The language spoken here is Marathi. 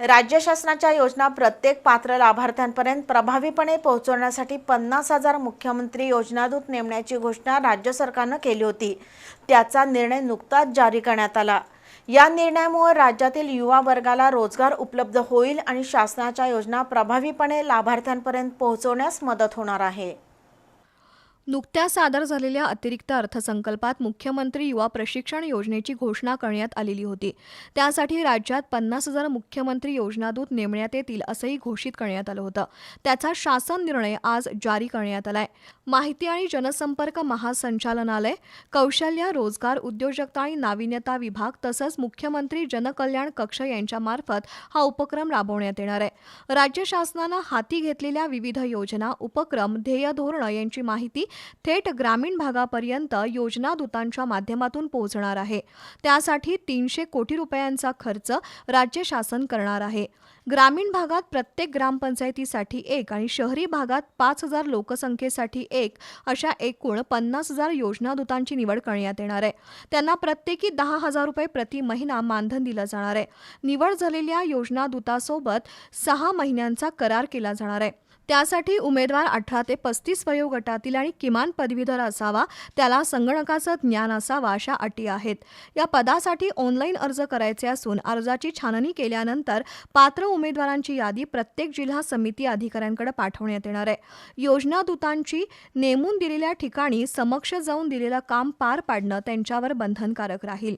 राज्य शासनाच्या योजना प्रत्येक पात्र लाभार्थ्यांपर्यंत प्रभावीपणे पोहोचवण्यासाठी पन्नास हजार मुख्यमंत्री योजनादूत नेमण्याची घोषणा राज्य सरकारनं केली होती. त्याचा निर्णय नुकताच जारी करण्यात आला. या निर्णयामुळे राज्यातील युवा वर्गाला रोजगार उपलब्ध होईल आणि शासनाच्या योजना प्रभावीपणे लाभार्थ्यांपर्यंत पोहोचवण्यास मदत होणार आहे. नुकत्याच सादर झालेल्या अतिरिक्त अर्थसंकल्पात मुख्यमंत्री युवा प्रशिक्षण योजनेची घोषणा करण्यात आलेली होती. त्यासाठी राज्यात पन्नास हजार मुख्यमंत्री योजनादूत नेमण्यात येतील असंही घोषित करण्यात आलं होतं. त्याचा शासन निर्णय आज जारी करण्यात आलाय. माहिती आणि जनसंपर्क महासंचालनालय कौशल्य रोजगार उद्योजकता आणि नाविन्यता विभाग तसंच मुख्यमंत्री जनकल्याण कक्ष यांच्यामार्फत हा उपक्रम राबवण्यात येणार आहे. राज्य शासनानं हाती घेतलेल्या विविध योजना उपक्रम ध्येय धोरणं यांची माहिती थेट ग्रामीण भागापर्यंत योजना दूतांच्या माध्यमातून पोहोचणार आहे. त्यासाठी तीनशे कोटी रुपयांचा खर्च राज्य शासन करणार आहे. ग्रामीण भागात प्रत्येक ग्रामपंचायतीसाठी एक आणि शहरी भागात पाच हजार लोकसंख्येसाठी एक अशा एकूण पन्नास हजार योजनादूतांची निवड करण्यात येणार आहे. त्यांना प्रत्येकी दहा हजार रुपये प्रति महिना मानधन दिलं जाणार आहे. निवड झालेल्या योजनादूतासोबत सहा महिन्यांचा करार केला जाणार आहे. त्यासाठी उमेदवार अठरा ते पस्तीस वयोगटातील आणि किमान पदवीधर असावा त्याला संगणकाचं ज्ञान असावा अशा अटी आहेत. या पदासाठी ऑनलाईन अर्ज करायचे असून अर्जाची छाननी केल्यानंतर पात्र उमेदवारांची यादी प्रत्येक जिल्हा समिती अधिकाऱ्यांकडे पाठवण्यात येणार आहे. योजना दूतांची नेमून दिलेल्या ठिकाणी समक्ष जाऊन दिलेलं काम पार पाडणं त्यांच्यावर बंधनकारक राहील.